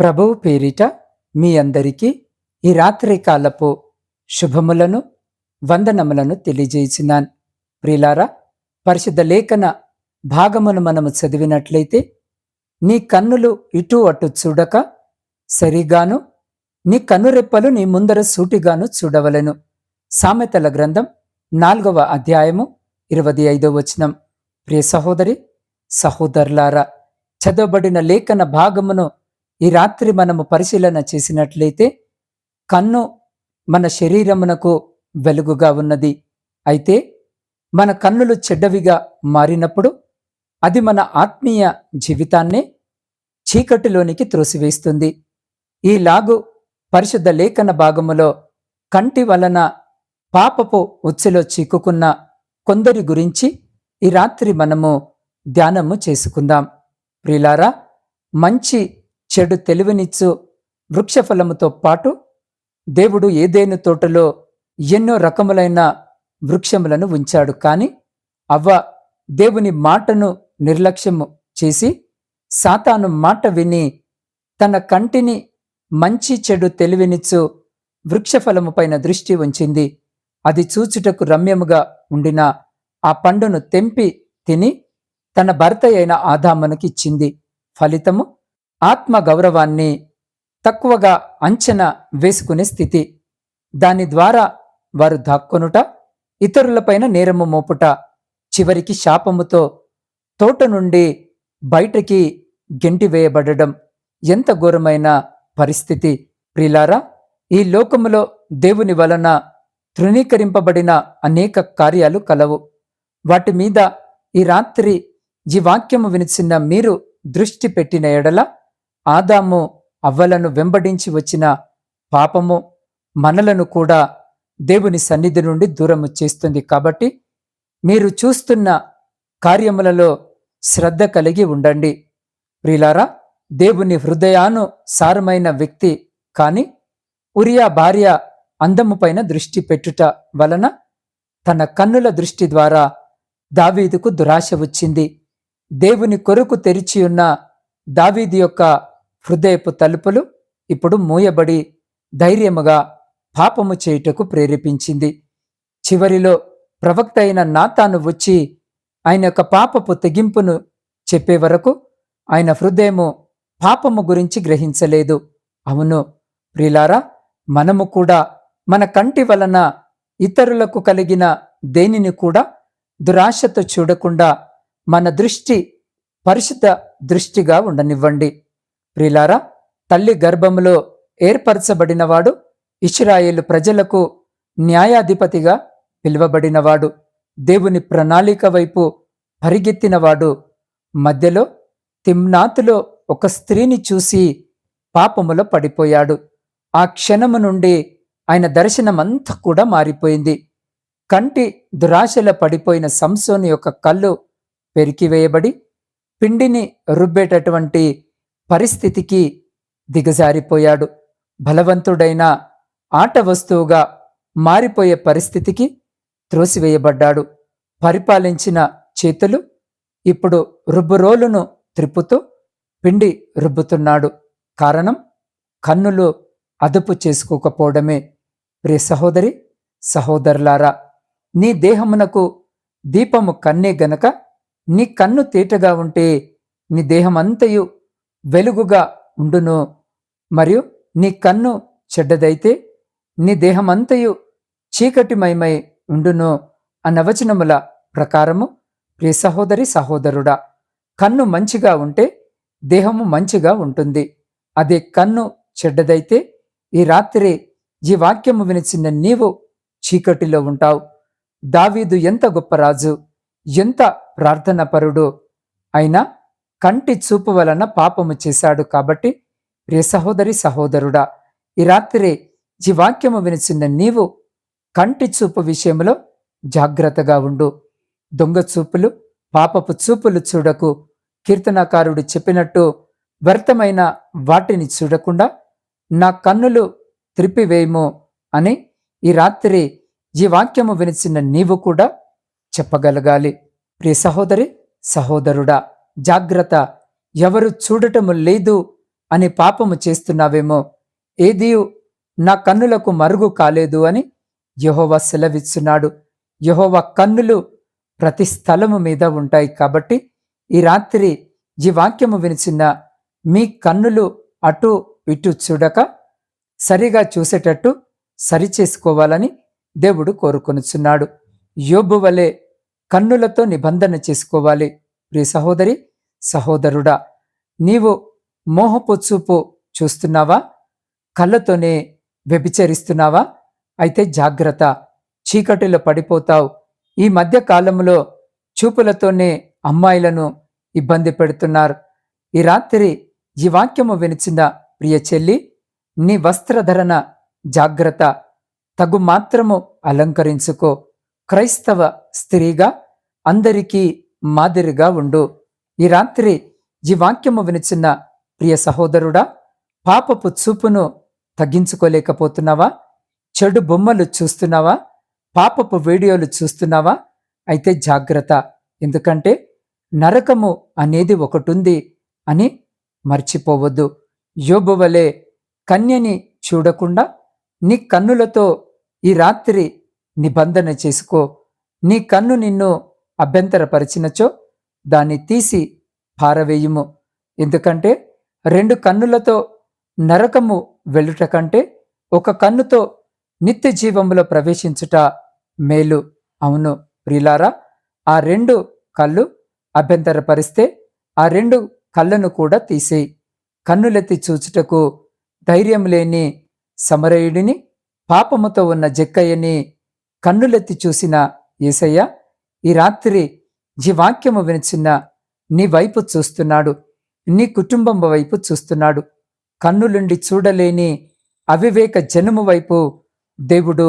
ప్రభువు పేరిట మీ అందరికీ ఈ రాత్రి కాలపు శుభములను వందనములను తెలియజేసినాన్. ప్రిలారా పరిశుద్ధ లేఖన భాగమును మనము చదివినట్లయితే నీ కన్నులు ఇటు అటు చూడక సరిగాను నీ కన్నురెప్పలు నీ ముందర సూటిగాను చూడవలెను. సామెతల గ్రంథం నాలుగవ అధ్యాయము ఇరవై ఐదవ వచనం. ప్రియ సహోదరి సహోదరులారా చదవబడిన లేఖన భాగమును ఈ రాత్రి మనము పరిశీలన చేసినట్లయితే కన్ను మన శరీరమునకు వెలుగుగా ఉన్నది. అయితే మన కన్నులు చెడ్డవిగా మారినప్పుడు అది మన ఆత్మీయ జీవితాన్నే చీకటిలోనికి త్రోసివేస్తుంది. ఈలాగు పరిశుద్ధ లేఖన భాగములో కంటి వలన పాపపు ఉచ్చులో చిక్కుకున్న కొందరి గురించి ఈ రాత్రి మనము ధ్యానము చేసుకుందాం. ప్రిలారా మంచి చెడు తెలివినిచ్చు వృక్షఫలముతో పాటు దేవుడు ఏదేను తోటలో ఎన్నో రకములైన వృక్షములను ఉంచాడు. కాని అవ్వ దేవుని మాటను నిర్లక్ష్యము చేసి సాతాను మాట విని తన కంటిని మంచి చెడు తెలివినిచ్చు వృక్షఫలము పైన దృష్టి ఉంచింది. అది చూచుటకు రమ్యముగా ఉండిన ఆ పండును తెంపి తిని తన భర్త అయిన ఆదామునకిచ్చింది. ఫలితము ఆత్మ గౌరవాన్ని తక్కువగా అంచనా వేసుకునే స్థితి. దాని ద్వారా వారు దాక్కొనుట ఇతరులపైన నేరము మోపుట చివరికి శాపముతో తోట నుండి బయటకి గెంటివేయబడడం ఎంత ఘోరమైన పరిస్థితి. ప్రిలారా ఈ లోకములో దేవుని వలన తృణీకరింపబడిన అనేక కార్యాలు కలవు. వాటి మీద ఈ రాత్రి ఈ వాక్యము వినిచిన మీరు దృష్టి పెట్టిన ఎడల ఆదాము అవ్వలను వెంబడించి వచ్చిన పాపము మనలను కూడా దేవుని సన్నిధి నుండి దూరము చేస్తుంది కాబట్టి మీరు చూస్తున్న కార్యములలో శ్రద్ధ కలిగి ఉండండి. ప్రిలారా దేవుని హృదయాను సారమైన వ్యక్తి కాని ఉరియా భార్య అందము పైన దృష్టి పెట్టుట వలన తన కన్నుల దృష్టి ద్వారా దావీదుకు దురాశ వచ్చింది. దేవుని కొరకు తెరిచి ఉన్న దావీది యొక్క హృదయపు తలుపులు ఇప్పుడు మూయబడి ధైర్యముగా పాపము చేయుటకు ప్రేరేపించింది. చివరిలో ప్రవక్త అయిన నాతాను వచ్చి ఆయన యొక్క పాపపు తెగింపును చెప్పే వరకు ఆయన హృదయము పాపము గురించి గ్రహించలేదు. అవును ప్రిలారా మనము కూడా మన కంటి వలన ఇతరులకు కలిగిన దేనిని కూడా దురాశతో చూడకుండా మన దృష్టి పరిశుద్ధ దృష్టిగా ఉండనివ్వండి. ప్రిలారా తల్లి గర్భములో ఏర్పరచబడినవాడు ఇస్రాయేలు ప్రజలకు న్యాయాధిపతిగా పిలువబడినవాడు దేవుని ప్రణాళిక వైపు పరిగెత్తినవాడు. మధ్యలో తిమ్నాతులో ఒక స్త్రీని చూసి పాపములో పడిపోయాడు. ఆ క్షణము నుండి ఆయన దర్శనమంతా కూడా మారిపోయింది. కంటి దురాశల పడిపోయిన సంసోని యొక్క కళ్ళు పెరికివేయబడి పిండిని రుబ్బేటటువంటి పరిస్థితికి దిగజారిపోయాడు. బలవంతుడైన ఆట వస్తువుగా మారిపోయే పరిస్థితికి త్రోసివేయబడ్డాడు. పరిపాలించిన చేతులు ఇప్పుడు రుబ్బురోలును త్రిప్పుతూ పిండి రుబ్బుతున్నాడు. కారణం కన్నులు అదుపు చేసుకోకపోవడమే. ప్రియ సహోదరి సహోదరులారా నీ దేహమునకు దీపము కన్నే గనక నీ కన్ను తేటగా ఉంటే నీ దేహమంతయు వెలుగుగా ఉండును. మరియు నీ కన్ను చెడ్డదైతే నీ దేహమంతయు చీకటిమయమై ఉండును అన్నవచనముల ప్రకారము ప్రియ సహోదరి సహోదరుడా కన్ను మంచిగా ఉంటే దేహము మంచిగా ఉంటుంది. అదే కన్ను చెడ్డదైతే ఈ రాత్రి ఈ వాక్యము వినిచిన నీవు చీకటిలో ఉంటావు. దావీదు ఎంత గొప్ప రాజు ఎంత ప్రార్థనపరుడు అయినా కంటి చూపు వలన పాపము చేశాడు కాబట్టి ప్రియ సహోదరి సహోదరుడా ఈ రాత్రి ఈ వాక్యము వినిచిన నీవు కంటి చూపు విషయంలో జాగ్రత్తగా ఉండు. దొంగ చూపులు పాపపు చూపులు చూడకు. కీర్తనాకారుడు చెప్పినట్టు వ్యర్థమైన వాటిని చూడకుండా నా కన్నులు త్రిపివేయము అని ఈ రాత్రి ఈ వాక్యము వినిచిన నీవు కూడా చెప్పగలగాలి. ప్రియ సహోదరి సహోదరుడా జాగ్రత్త. ఎవరు చూడటము లేదు అని పాపము చేస్తున్నావేమో. ఏది నా కన్నులకు మరుగు కాలేదు అని యహోవ సెలవిస్తున్నాడు యహోవ కన్నులు ప్రతి స్థలము మీద ఉంటాయి కాబట్టి ఈ రాత్రి ఈ వాక్యము వినిచిన మీ కన్నులు అటు ఇటు చూడక సరిగా చూసేటట్టు సరిచేసుకోవాలని దేవుడు కోరుకొనుచున్నాడు. యోబు వలె కన్నులతో నిబంధన చేసుకోవాలి. ప్రియ సహోదరి సహోదరుడా నీవు మోహపు చూపు చూస్తున్నావా? కళ్ళతోనే వ్యభిచరిస్తున్నావా? అయితే జాగ్రత్త చీకటిలో పడిపోతావు. ఈ మధ్య కాలంలో చూపులతోనే అమ్మాయిలను ఇబ్బంది పెడుతున్నారు. ఈ రాత్రి ఈ వాక్యము వినిచిన ప్రియ చెల్లి? నీ వస్త్రధరణ జాగ్రత్త తగు మాత్రము అలంకరించుకో. క్రైస్తవ స్త్రీగా అందరికీ మాదిరిగా ఉండు. ఈ రాత్రి ఈ వాక్యము వినిచిన ప్రియ సహోదరుడా పాపపు చూపును తగ్గించుకోలేకపోతున్నావా? చెడు బొమ్మలు చూస్తున్నావా? పాపపు వీడియోలు చూస్తున్నావా? అయితే జాగ్రత్త. ఎందుకంటే నరకము అనేది ఒకటుంది అని మర్చిపోవద్దు. యోబువలే కన్యని చూడకుండా నీ కన్నులతో ఈ రాత్రి నిబంధన చేసుకో. నీ కన్ను నిన్ను అభ్యంతరపరిచినచో దాన్ని తీసి పారవేయుము. ఎందుకంటే రెండు కన్నులతో నరకము వెళ్ళుట కంటే ఒక కన్నుతో నిత్య జీవములో ప్రవేశించుట మేలు. అవును ప్రిలారా ఆ రెండు కళ్ళు అభ్యంతరపరిస్తే ఆ రెండు కళ్ళను కూడా తీసేయి కన్నులెత్తి చూచుటకు ధైర్యం లేని సమరయుడిని పాపముతో ఉన్న జక్కయ్యని కన్నులెత్తి చూసిన ఏసయ్య ఈ రాత్రి ఈ వాక్యము వినిచిన్న నీ వైపు చూస్తున్నాడు నీ కుటుంబం వైపు చూస్తున్నాడు. కన్నులుండి చూడలేని అవివేక జనము వైపు దేవుడు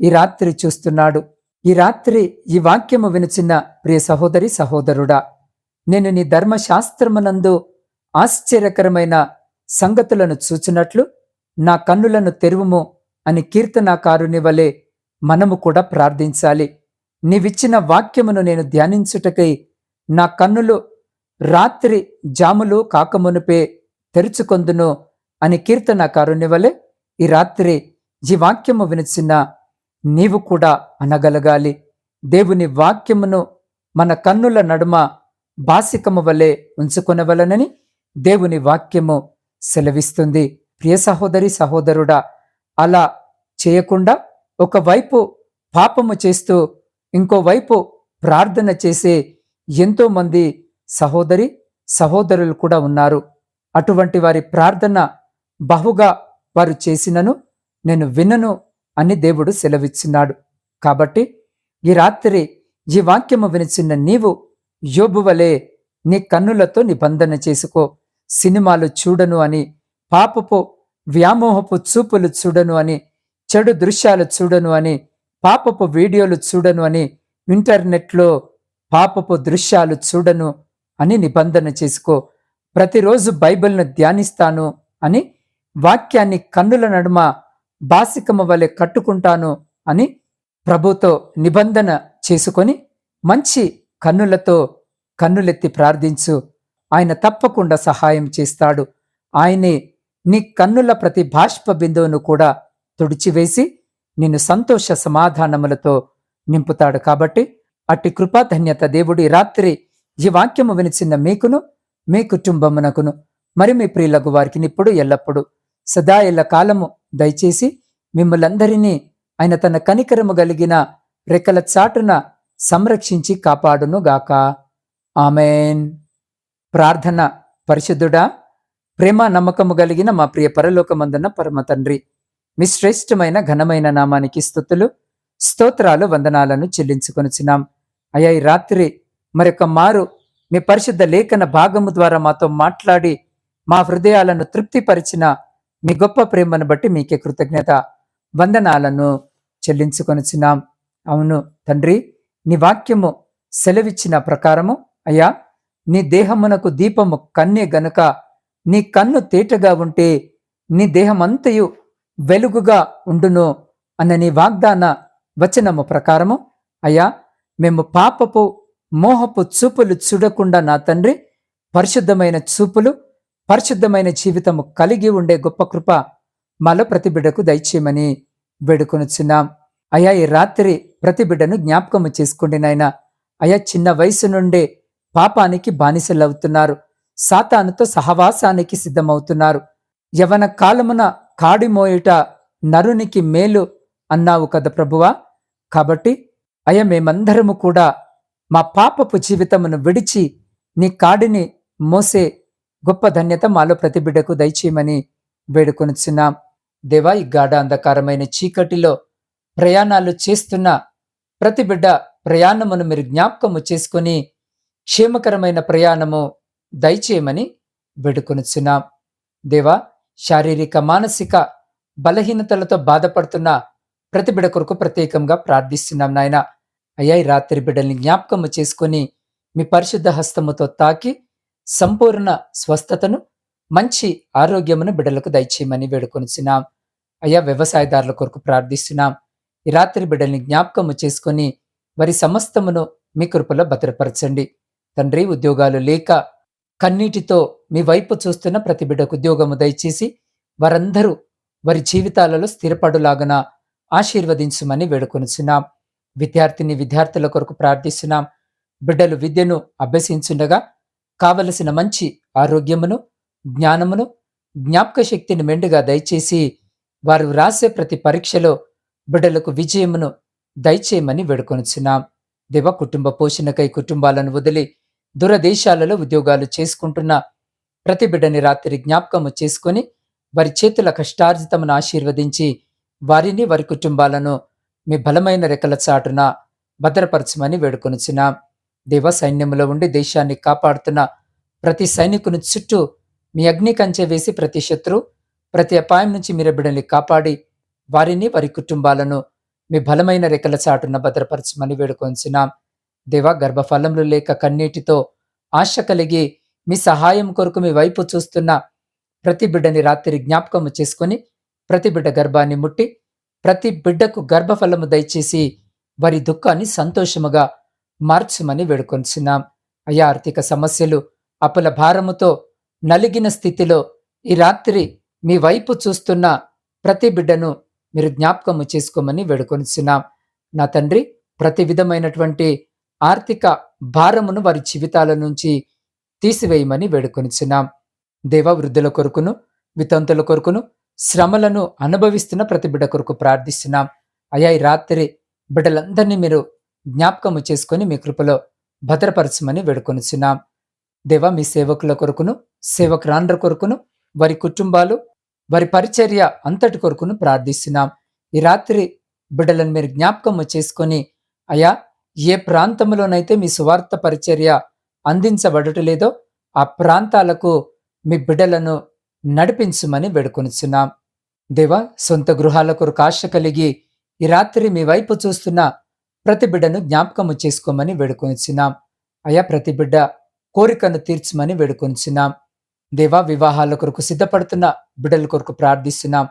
ఈ రాత్రి చూస్తున్నాడు. ఈ రాత్రి ఈ వాక్యము వినిచిన ప్రియ సహోదరి సహోదరుడా నేను నీ ధర్మశాస్త్రమునందు ఆశ్చర్యకరమైన సంగతులను చూచినట్లు నా కన్నులను తెరువుము అని కీర్తనాకారుని వలె మనము కూడా ప్రార్థించాలి. నీవిచ్చిన వాక్యమును నేను ధ్యానించుటకై నా కన్నులు రాత్రి జాములు కాకమునుపే తెరుచుకొందును అని కీర్తనకారుని వలె ఈ రాత్రి ఈ వాక్యము వినిచిన నీవు కూడా అనగలగాలి. దేవుని వాక్యమును మన కన్నుల నడుమ బాసికము వలె ఉంచుకొనవలనని దేవుని వాక్యము సెలవిస్తుంది. ప్రియ సహోదరి సహోదరుడా అలా చేయకుండా ఒకవైపు పాపము చేస్తూ ఇంకోవైపు ప్రార్థన చేసే ఎంతోమంది సహోదరి సహోదరులు కూడా ఉన్నారు. అటువంటి వారి ప్రార్థన బహుగా వారు చేసినను నేను వినను అని దేవుడు సెలవిచ్చినాడు. కాబట్టి ఈ రాత్రి ఈ వాక్యము వినిచిన నీవు యోబు వలె నీ కన్నులతో నిబంధన చేసుకో. సినిమాలు చూడను అని పాపపు వ్యామోహపు చూపులు చూడను అని చెడు దృశ్యాలు చూడను అని పాపపు వీడియోలు చూడను అని ఇంటర్నెట్లో పాపపు దృశ్యాలు చూడను అని నిబంధన చేసుకో. ప్రతిరోజు బైబిల్ను ధ్యానిస్తాను అని వాక్యాన్ని కన్నుల నడుమ బాసికమ వలె కట్టుకుంటాను అని ప్రభుతో నిబంధన చేసుకొని మంచి కన్నులతో కన్నులెత్తి ప్రార్థించు. ఆయన తప్పకుండా సహాయం చేస్తాడు. ఆయనే నీ కన్నుల ప్రతి బాష్ప బిందువును కూడా తుడిచివేసి నిన్ను సంతోష సమాధానములతో నింపుతాడు కాబట్టి అట్టి కృపాధన్యత దేవుడి రాత్రి ఈ వాక్యము వినిచిన మీకును మీ కుటుంబమునకును మరి మీ ప్రియులకు వారికి ఇప్పుడు ఎల్లప్పుడు సదా ఎల్ల కాలము దయచేసి మిమ్మలందరినీ ఆయన తన కనికరము కలిగిన రెక్కల చాటున సంరక్షించి కాపాడును గాక. ఆమెన్. ప్రార్థన పరిశుద్ధుడా ప్రేమ నమ్మకము కలిగిన మా ప్రియ పరలోకమందున్న పరమ తండ్రి మీ శ్రేష్టమైన ఘనమైన నామానికి స్థుతులు స్తోత్రాలు వందనాలను చెల్లించుకొనిచున్నాం. అయ్యా ఈ రాత్రి మరొక మారు మీ పరిశుద్ధ లేఖన భాగము ద్వారా మాతో మాట్లాడి మా హృదయాలను తృప్తిపరిచిన మీ గొప్ప ప్రేమను బట్టి మీకే కృతజ్ఞత వందనాలను చెల్లించుకొనిచున్నాం. అవును తండ్రి నీ వాక్యము సెలవిచ్చిన ప్రకారము అయ్యా నీ దేహమునకు దీపము కన్నే గనుక నీ కన్ను తేటగా ఉంటే నీ దేహమంతయు వెలుగుగా ఉండును అన్న నీ వాగ్దాన వచనము ప్రకారము. అయ్యా మేము పాపపు మోహపు చూపులు చూడకుండా నా తండ్రి పరిశుద్ధమైన చూపులు పరిశుద్ధమైన జీవితము కలిగి ఉండే గొప్ప కృప మాలో ప్రతి బిడ్డకు దయచేయమని వేడుకొనుచున్నాం. అయా ఈ రాత్రి ప్రతి బిడ్డను జ్ఞాపకము చేసుకోండి నాయన. అయా చిన్న వయసు నుండే పాపానికి బానిసలవుతున్నారు. సాతానుతో సహవాసానికి సిద్ధమవుతున్నారు. యవన కాలమున కాడిమోయుట నరునికి మేలు అన్నావు కదా ప్రభువా. కాబట్టి అయ మేమందరము కూడా మా పాపపు జీవితమును విడిచి నీ కాడిని మోసే గొప్ప ధన్యత మాలో ప్రతి బిడ్డకు దయచేయమని వేడుకొనిచున్నాం. దేవా ఈ గాఢ అంధకారమైన చీకటిలో ప్రయాణాలు చేస్తున్న ప్రతి బిడ్డ ప్రయాణమును మీరు జ్ఞాపకము చేసుకుని క్షేమకరమైన ప్రయాణము దయచేయమని వేడుకొనిచున్నాం. దేవా శారీరక మానసిక బలహీనతలతో బాధపడుతున్న ప్రతి బిడ కొరకు ప్రత్యేకంగా ప్రార్థిస్తున్నాం నాయన. అయ్యా ఈ రాత్రి బిడ్డల్ని జ్ఞాపకము చేసుకొని మీ పరిశుద్ధ హస్తముతో తాకి సంపూర్ణ స్వస్థతను మంచి ఆరోగ్యమును బిడ్డలకు దయచేయమని వేడుకొనిచున్నాం. అయ్యా వ్యవసాయదారుల కొరకు ప్రార్థిస్తున్నాం. ఈ రాత్రి బిడ్డల్ని జ్ఞాపకము చేసుకొని వారి సమస్తమును మీ కృపలో భద్రపరచండి. తండ్రి ఉద్యోగాలు లేక కన్నీటితో మీ వైపు చూస్తున్న ప్రతి బిడ్డకు ఉద్యోగము దయచేసి వారందరూ వారి జీవితాలలో స్థిరపడులాగన ఆశీర్వదించుమని వేడుకొనిచున్నాం. విద్యార్థిని విద్యార్థుల కొరకు ప్రార్థిస్తున్నాం. బిడ్డలు విద్యను అభ్యసించుండగా కావలసిన మంచి ఆరోగ్యమును జ్ఞానమును జ్ఞాపక శక్తిని మెండుగా దయచేసి వారు రాసే ప్రతి పరీక్షలో బిడ్డలకు విజయమును దయచేయమని వేడుకొనుచున్నాం. దేవ కుటుంబ పోషణకై కుటుంబాలను వదిలి దూరదేశాలలో ఉద్యోగాలు చేసుకుంటున్న ప్రతి బిడ్డని రాత్రి జ్ఞాపకము చేసుకుని వారి చేతుల కష్టార్జితమును ఆశీర్వదించి వారిని వారి కుటుంబాలను మీ బలమైన రెక్కల చాటున భద్రపరచమని వేడుకొనుచున్నాం దేవ సైన్యములో ఉండి దేశాన్ని కాపాడుతున్న ప్రతి సైనికుని చుట్టూ మీ అగ్ని కంచె వేసి ప్రతి శత్రు ప్రతి అపాయం నుంచి మీరు బిడ్డల్ని కాపాడి వారిని వారి కుటుంబాలను మీ బలమైన రెక్కల చాటున భద్రపరచమని వేడుకొంచున్నాం దేవా గర్భఫలములు లేక కన్నీటితో ఆశ కలిగి మీ సహాయం కొరకు మీ వైపు చూస్తున్న ప్రతి బిడ్డని రాత్రి జ్ఞాపకము చేసుకుని ప్రతి బిడ్డ గర్భాన్ని ముట్టి ప్రతి బిడ్డకు గర్భఫలము దయచేసి వారి దుఃఖాన్ని సంతోషముగా మార్చమని వేడుకొంచున్నాం. అయా ఆర్థిక సమస్యలు అప్పుల భారముతో నలిగిన స్థితిలో ఈ రాత్రి మీ వైపు చూస్తున్న ప్రతి బిడ్డను మీరు జ్ఞాపకము చేసుకోమని వేడుకొనిచున్నాం నా తండ్రి ప్రతి విధమైనటువంటి ఆర్థిక భారమును వారి జీవితాల నుంచి తీసివేయమని వేడుకొనిచున్నాం. దేవ వృద్ధుల కొరకును వితంతుల కొరకును శ్రమలను అనుభవిస్తున్న ప్రతి బిడ్డ కొరకు ప్రార్థిస్తున్నాం. అయా ఈ రాత్రి బిడ్డలందరినీ మీరు జ్ఞాపకము చేసుకొని మీ కృపలో భద్రపరచమని వేడుకొనిచున్నాం. దేవ మీ సేవకుల కొరకును సేవకురాండ్ర కొరకును వారి కుటుంబాలు వారి పరిచర్య అంతటి కొరకును ప్రార్థిస్తున్నాం. ఈ రాత్రి బిడ్డలను మీరు జ్ఞాపకము చేసుకొని అయా ఏ ప్రాంతంలోనైతే మీ సువార్త పరిచర్య అందించబడటలేదో ఆ ప్రాంతాలకు మీ బిడ్డలను నడిపించమని వేడుకొనిచున్నాం. దేవా సొంత గృహాల కొరకు ఆశ కలిగి ఈ రాత్రి మీ వైపు చూస్తున్న ప్రతి బిడ్డను జ్ఞాపకము చేసుకోమని వేడుకొనిచున్నాం. అయా ప్రతి బిడ్డ కోరికను తీర్చమని వేడుకొనిచున్నాం. దేవా వివాహాల కొరకు సిద్ధపడుతున్న బిడ్డల కొరకు ప్రార్థిస్తున్నాం.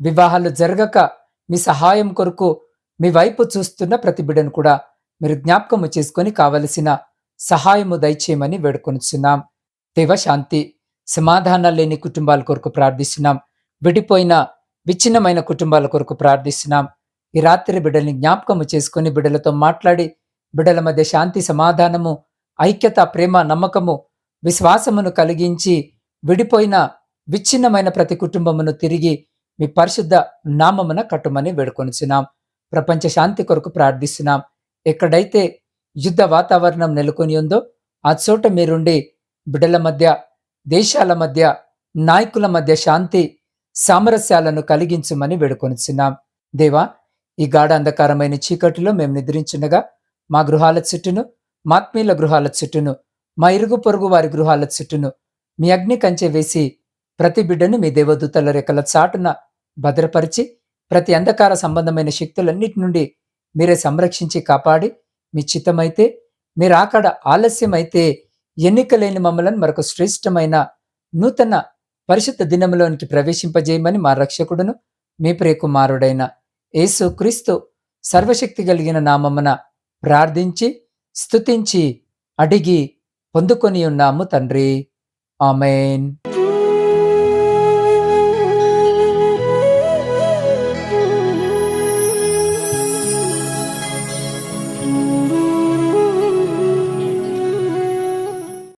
వివాహాలు జరగక మీ సహాయం కొరకు మీ వైపు చూస్తున్న ప్రతి బిడ్డను కూడా మీరు జ్ఞాపకము చేసుకొని కావలసిన సహాయము దయచేయమని వేడుకొనిచున్నాం. దేవ శాంతి సమాధానాలు లేని కుటుంబాల కొరకు ప్రార్థిస్తున్నాం. విడిపోయిన విచ్ఛిన్నమైన కుటుంబాల కొరకు ప్రార్థిస్తున్నాం. ఈ రాత్రి బిడ్డల్ని జ్ఞాపకము చేసుకుని బిడ్డలతో మాట్లాడి బిడ్డల మధ్య శాంతి సమాధానము ఐక్యత ప్రేమ నమ్మకము విశ్వాసమును కలిగించి విడిపోయిన విచ్ఛిన్నమైన ప్రతి కుటుంబమును తిరిగి మీ పరిశుద్ధ నామమున కట్టుమని వేడుకొనిచున్నాం. ప్రపంచ శాంతి కొరకు ప్రార్థిస్తున్నాం. ఎక్కడైతే యుద్ధ వాతావరణం నెలకొని ఉందో ఆ చోట మీరుండి బిడ్డల మధ్య దేశాల మధ్య నాయకుల మధ్య శాంతి సామరస్యాలను కలిగించమని వేడుకొనిచున్నాం. దేవా ఈ గాఢ అంధకారమైన చీకటిలో మేము నిద్రించుండగా మా గృహాల చుట్టూను మాత్మీయుల గృహాల చుట్టూను మా ఇరుగు పొరుగు వారి గృహాల చుట్టూను మీ అగ్ని కంచె వేసి ప్రతి బిడ్డను మీ దేవదూతల రెక్కల చాటున భద్రపరిచి ప్రతి అంధకార సంబంధమైన శక్తులన్నిటి నుండి మీరే సంరక్షించి కాపాడి మీ చిత్తమైతే మీరు ఆకడ ఆలస్యమైతే ఎన్నిక లేని మమ్మలను మరొక శ్రేష్టమైన నూతన పరిశుద్ధ దినములోనికి ప్రవేశింపజేయమని మా రక్షకుడును మీ ప్రియకుమారుడైన యేసు క్రీస్తు సర్వశక్తి కలిగిన నామమున ప్రార్థించి స్తుతించి అడిగి పొందుకొని ఉన్నాము తండ్రి. ఆమెన్.